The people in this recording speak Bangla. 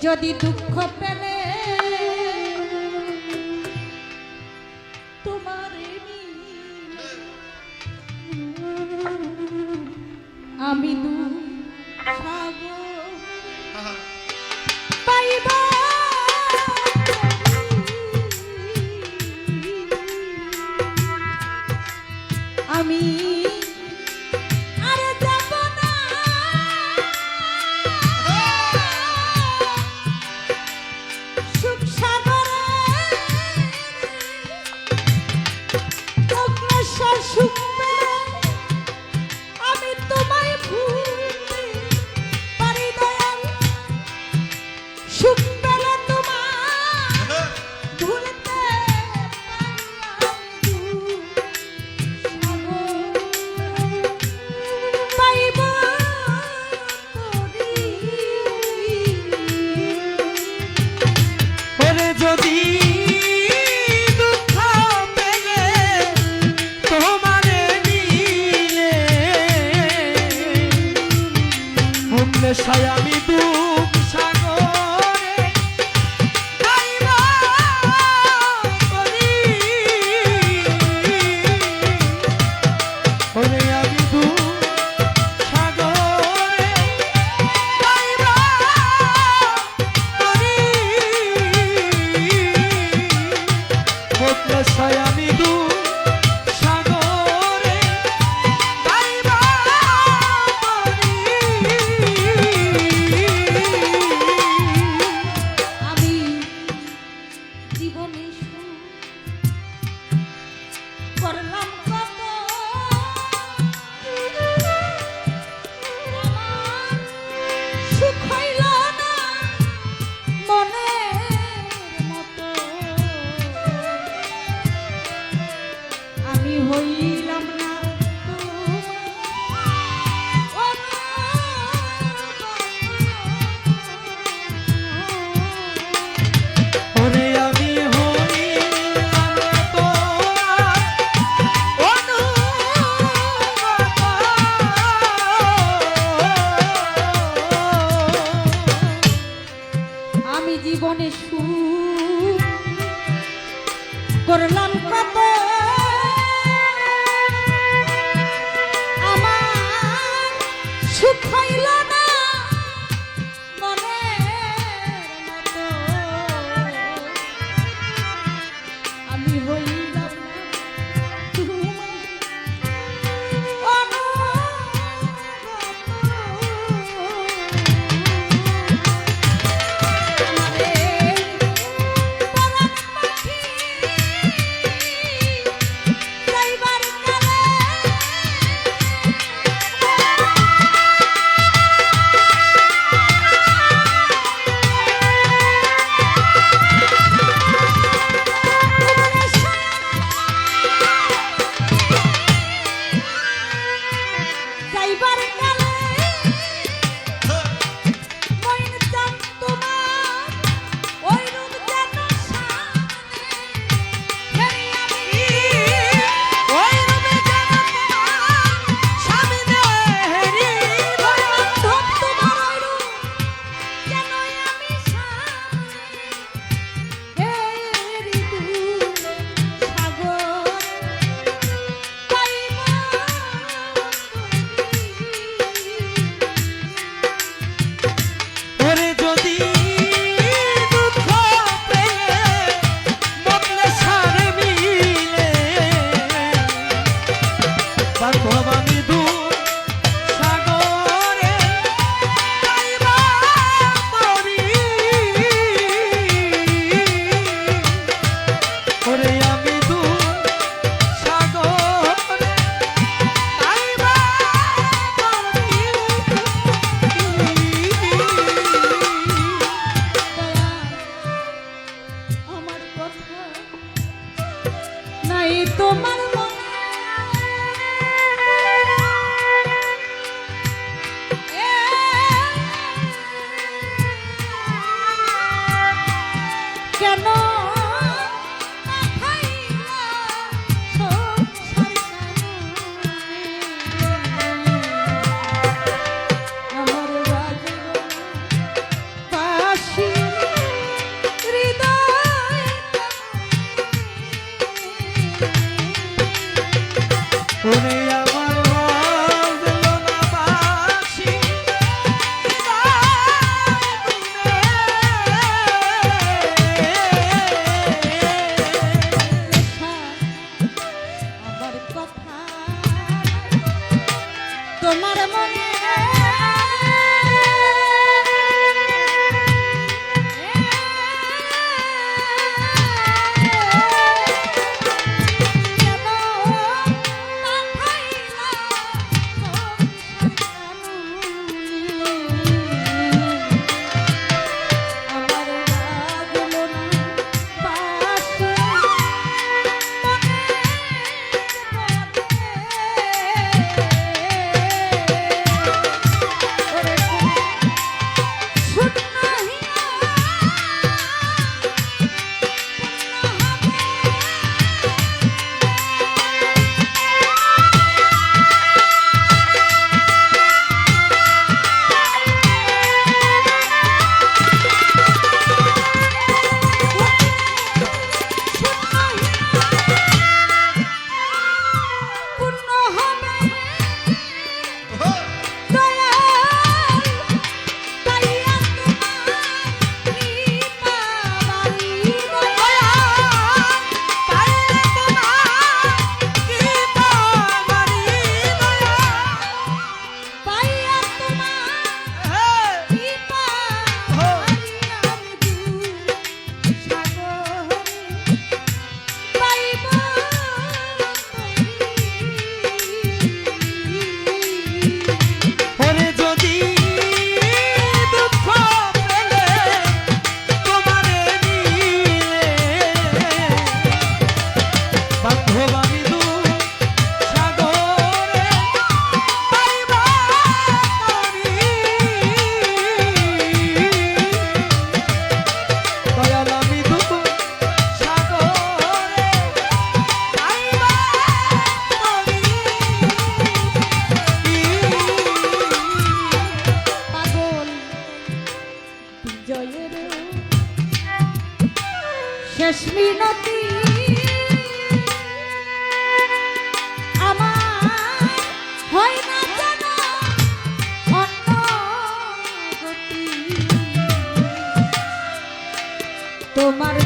যদি দুঃখ পেলে তোমার আমি দু আমি shoot. আশায় আমি দূর আমি জীবনে সুখ করলাম কত? আমার সুখ হইলা বিজয়ের শেষ মিনতি। আমার হয় তোমার